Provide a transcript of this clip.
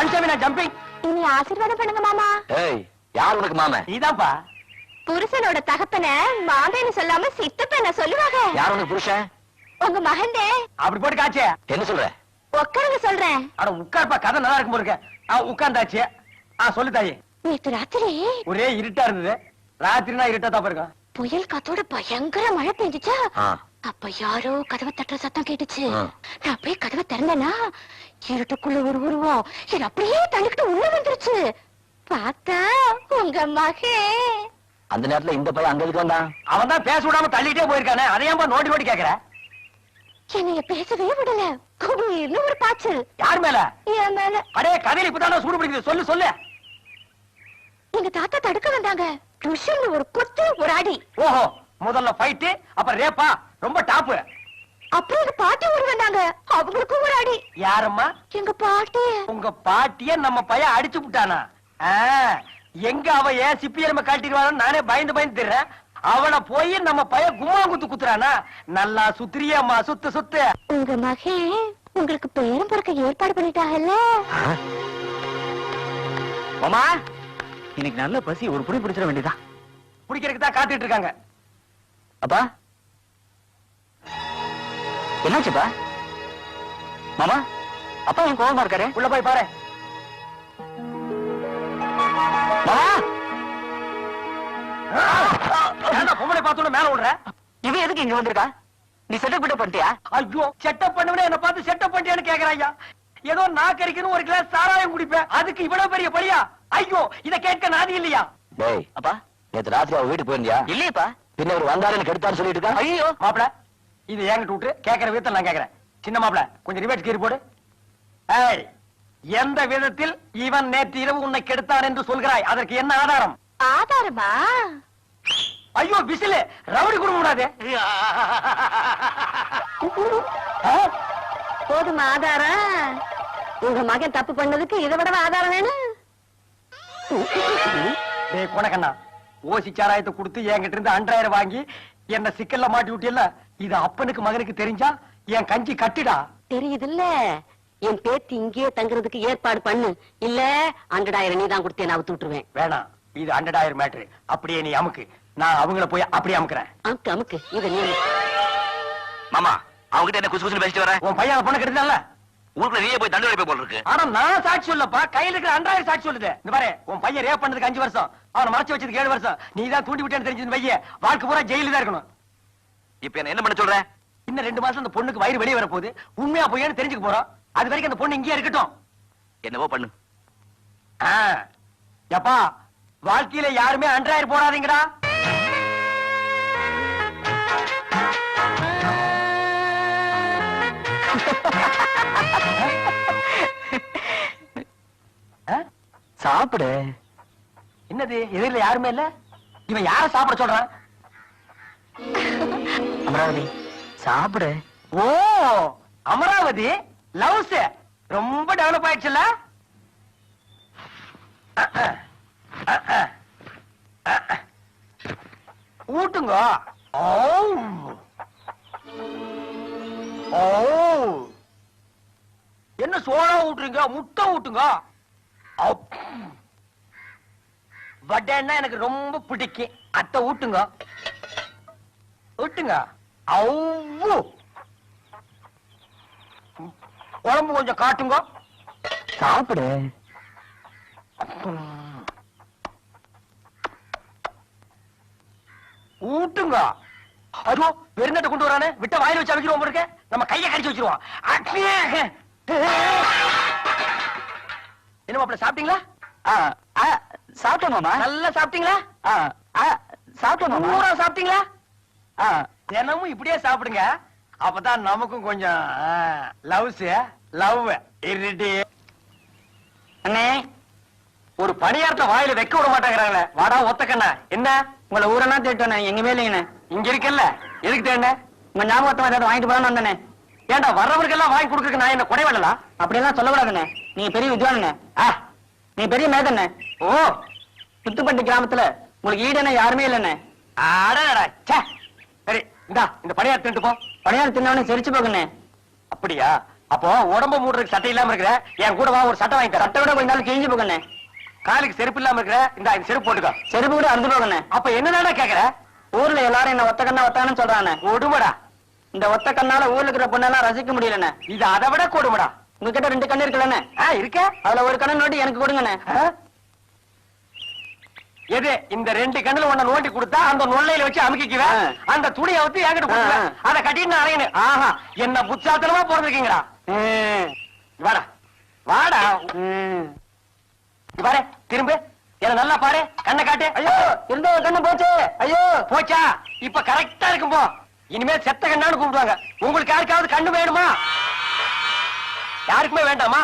பஞ்சமி நான் ஜம்பிங் இனி ஆசீர்வாதம் பண்ணுங்க மாமா. ஏய் யார் உனக்கு மாமன் நீதான்ப்பா புருஷனோட தகப்பன மாமேன்னு சொல்லாம சித்தப்பன சொல்லுவாங்க. யார் உனக்கு புருஷன்? உங்க மகந்தே அப்படி போட்டு காச்சே என்ன சொல்ற? உட்காருங்க சொல்றேன். அட உட்கார்ப்பா கதை நல்லா இருக்கும் போல இருக்க. ஆ உட்கார்ந்தாச்சு. ஆ சொல்லு தாயி. நேத்து ராத்திரி ஒரே இருட்டா இருந்தது. ராத்திரினா இருட்டா தான் இருக்கும் புயல் காத்தோட பயங்கர மழை பெஞ்சுச்சா. அப்ப யாரோ கதவை தட்டுற சத்தம் கேட்டுச்சு. நான் அப்படியே கதவை திறந்தேனா இருட்டுக்குள்ள ஒரு உருவம் என்ன அப்படியே தள்ளிக்கிட்டு உள்ள வந்துருச்சு. பார்த்தா உங்க மகே. அந்த நேரத்துல இந்த பையன் அங்க எதுக்கு வந்தான்? அவன் தான் பேச விடாம தள்ளிட்டே போயிருக்கானே. அதை ஏன்பா நோண்டி நோண்டி கேக்குற? என்னைய பேசவே விடல. குபீர்னு ஒரு பாய்ச்சல். யார் மேல? என் மேல. அடே கதையில இப்பதான் சூடு பிடிக்குது. சொல்லு சொல்லு. எங்க தாத்தா தடுக்க வந்தாங்க. டுஷன் ஒரு குத்து ஒரு அடி. ஓஹோ முதல்ல ஃபைட்டு அப்புறம் ரேப்பா ரொம்ப டாப்பு அப்புறம் எங்க பாட்டி ஊர் வந்தாங்க. அவங்களுக்கும் ஒரு அடி. யாரம்மா? எங்க பாட்டி. உங்க பாட்டிய நம்ம பையன் அடிச்சு விட்டானா எங்க அவ ஏன் சிப்பி எலும்ப காட்டிடுவான்னு நானே பயந்து பயந்து திர்றேன். அவனை போய் நம்ம பையன் கும்மா குத்து குத்துறானா? நல்லா சுத்திரியம்மா சுத்து சுத்து. உங்க மகே உங்களுக்கு பேரும் பிறக்க ஏற்பாடு பண்ணிட்டாங்கல்ல? மாமா இன்னைக்கு நல்ல பசி ஒரு புடி பிடிச்சிட வேண்டியதா பிடிக்கிறதுக்கு தான் காத்துட்டு இருக்காங்க. அப்பா என்னாச்சுப்பா மாமா அப்பா என் கோவமா இருக்காரு? உள்ள போய் பாரு. பொம்பளை பார்த்தோன்னு மேல விடுற இவன் எதுக்கு இங்க வந்திருக்கா? நீ செட்டப் கிட்ட பண்ணிட்டியா? ஐயோ செட்டப் பண்ணுவனே என்ன பார்த்து செட்டப் பண்ணிட்டேன்னு கேக்குறாயா ஏதோ நாக்கரிக்கணும் ஒரு கிளாஸ் சாராயம் குடிப்பேன். அதுக்கு இவ்வளவு பெரிய பழியா? ஐயோ இத கேட்க நாதி இல்லையா? டேய் அப்பா. நேத்து ராத்திரி அவ வீட்டுக்கு போயிருந்தியா? இல்லையப்பா. பின்ன ஒரு வந்தாருன்னு கெடுத்தான்னு சொல்லிட்டு இருக்கா? ஐயோ மாப்பிள. இது என்கிட்ட விட்டு கேக்குற விதத்தில் நான் கேக்குறேன். சின்ன மாப்பிள கொஞ்சம் ரிவேட் கீறி போடு. எந்த விதத்தில் இவன் நேற்று இரவு உன்னை கெடுத்தான் என்று சொல்கிறாய்? அதற்கு என்ன ஆதாரம்? ஆதாரமா? ஐயோ விசிலு! ரவுடி குடும்பம் கூடாது போதுமா ஆதாரம்? உங்க மகன் தப்பு பண்ணதுக்கு இதை விட ஆதாரம் வேணும்? டேய் கொனக்கண்ணா ஓசி சாராயத்தை கொடுத்து என்கிட்ட இருந்து அன்றாயிரம் வாங்கி என்ன சிக்கல்ல மாட்டி விட்டியல்ல? இது அப்பனுக்கு மகனுக்கு தெரிஞ்சா என் கஞ்சி கட்டிடா. தெரியுதுல்ல. என் பேத்தி இங்கேயே தங்குறதுக்கு ஏற்பாடு பண்ணு. இல்ல அண்டடாயிரம் நீ தான் கொடுத்தே நான் அவுத்து விட்டுருவேன். வேணாம். இது ஹண்ட்ரடாயிரம் மேட்ரு அப்படியே நீ அமுக்கு. நான் அவங்கள போய் அப்படியே அமுக்குறேன். அமுக்கு அமுக்கு. இத நீ மாமா அவங்கிட்ட என்ன குசு குசு பேசிட்டு வர? உன் பையன் பொண்ணு கெடுத்தான்ல ஊருக்குள்ள நீயே போய் தண்டு வைப்ப போல இருக்கு ஆனா நான் சாட்சி சொல்லப்பா. கையில இருக்கிற அன்றாயிரம் சாட்சி சொல்லுது. இந்த பாரு உன் பையன் ரேப் பண்ணதுக்கு அஞ்சு வருஷம். அவனை மறைச்சு வச்சதுக்கு ஏழு வருஷம். நீ தான் தூண்டி விட்டேன்னு தெரிஞ்சது பைய வாழ்க்கை பூரா ஜெயில தான் இருக்கணும். இப்ப என்ன என்ன பண்ண சொல்ற? இன்னும் ரெண்டு மாசம் அந்த பொண்ணுக்கு வயிறு வெளியே வரப்போகுது. உண்மையா பொய்யான்னு தெரிஞ்சுக்க போறோம். அது வரைக்கும் அந்த பொண்ணு இங்கேயே இருக்கட்டும். என்னவோ பண்ணு. எப்பா வாழ்க்கையில யாருமே அன்றாயிரம் போடாதீங்கடா? சாப்பிடு. என்னது? எதிரில யாருமே இல்ல? இவன் யார சாப்பிட சொல்றான்? அமராவதி சாப்பிடு. ஓ அமராவதி லவ்ஸ் ரொம்ப டெவலப் ஆயிடுச்சுல்ல? ஊட்டுங்க. ஓ ஓ என்ன சோளம் ஊட்டுறீங்க? முட்டை ஊட்டுங்க. வடைன்னா எனக்கு ரொம்ப பிடிக்கும். அத்தை ஊட்டுங்க. ஊட்டுங்க. அவ்வு. குழம்பு கொஞ்சம் காட்டுங்க. சாப்பிடு. ஊட்டுங்க. அதோ வெறுநட்டை கொண்டு வரானே. விட்ட வாயில வச்சு அமைக்கிறோம் இருக்க. நம்ம கையை கடிச்சு வச்சிருவோம். என்ன மாப்பிள சாப்பிட்டீங்களா? சாப்பிட்டேன் மாமா. நல்லா சாப்பிட்டீங்களா? சாப்பிட்டேன் மாமா. பூரா சாப்பிட்டீங்களா? தினமும் இப்படியே சாப்பிடுங்க. அப்பதான் நமக்கும் கொஞ்சம் லவ்ஸ் லவ் இருட்டி. அண்ணே ஒரு பணியாரத்தை வாயில வைக்க விட மாட்டேங்கிறாங்களே. வாடா ஒத்தக்கண்ணா என்ன? உங்களை ஊரென்னா தேட்டோண்ணே எங்கேயுமே இல்லைங்கண்ணே இங்க இருக்கல்ல? எதுக்கு தேண்ணே உங்க ஞாபகத்தை ஏதாவது வாங்கிட்டு போலான்னு வந்தேனே. ஏன்டா வர்றவருக்கெல்லாம் வாங்கி கொடுக்கறதுக்கு நான் என்ன குறை வேண்டலா அப்படியெல்லாம் சொல்லக்கூடாதுண்ணே. நீங்க பெரிய வித்வானுண்ணே ஆ நீங்க பெரிய மேதண்ணே. ஓ புத்துப்பட்டி கிராமத்துல உங்களுக்கு ஈடுன யாருமே இல்லைண்ணே. அடடா ச்சே. சரி இந்தா இந்த பணியாரத்தை தின்னுட்டு போ. பணியாரம் தின்னவனே சிரிச்சு போகுண்ணே. அப்படியா? அப்போ உடம்ப மூடுறதுக்கு சட்டை இல்லாம இருக்கிற என் கூட வா ஒரு சட்டை வாங்கி தரேன். சட்டை விட கொஞ்ச நாள் கிழிஞ்சு போகண்ணே. காலுக்கு செருப்பு இல்லாம இருக்கிற இந்த செருப்பு போட்டுக்கோ. செருப்பு கூட அறுந்து போகண்ணே. அப்ப என்னடா கேக்குற? ஊர்ல எல்லாரும் என்ன ஒத்த கண்ணா ஒத்தான்னு சொல்றானே கொடுமடா. இந்த ஒத்த கண்ணால ஊர்ல இருக்கிற பொண்ணெல்லாம் ரசிக்க முடியலண்ணே. இது அதை விட கொடுமடா. உங்ககிட்ட ரெண்டு கண்ணு இருக்குல்லண்ணே. ஆ, இருக்க. அதுல ஒரு கண்ணு நோட்டி எனக்கு கொடுங்கண்ணே? எது? இந்த ரெண்டு கண்ணுல ஒண்ண நோண்டி கொடுத்தா அந்த நொல்லையில வச்சு அமுக்கிக்குவேன். அந்த துணியை வந்து என்கிட்ட கொடுத்துருவேன் ஆ. அதை கட்டிட்டு அலையணும். ஆஹா என்ன புத்தாத்தனமா பிறந்திருக்கீங்கடா வாடா. வாடா. பாரு திரும்ப. என்ன நல்லா பாரு. கண்ணை காட்டு. ஐயோ இருந்த கண்ணு போச்சு? ஐயோ. போச்சா? இப்ப கரெக்டா இருக்கும் போ. இனிமே செத்த கண்ணான்னு கூப்பிடுவாங்க. உங்களுக்கு யாருக்காவது கண்ணு வேணுமா? யாருக்குமே வேண்டாமா?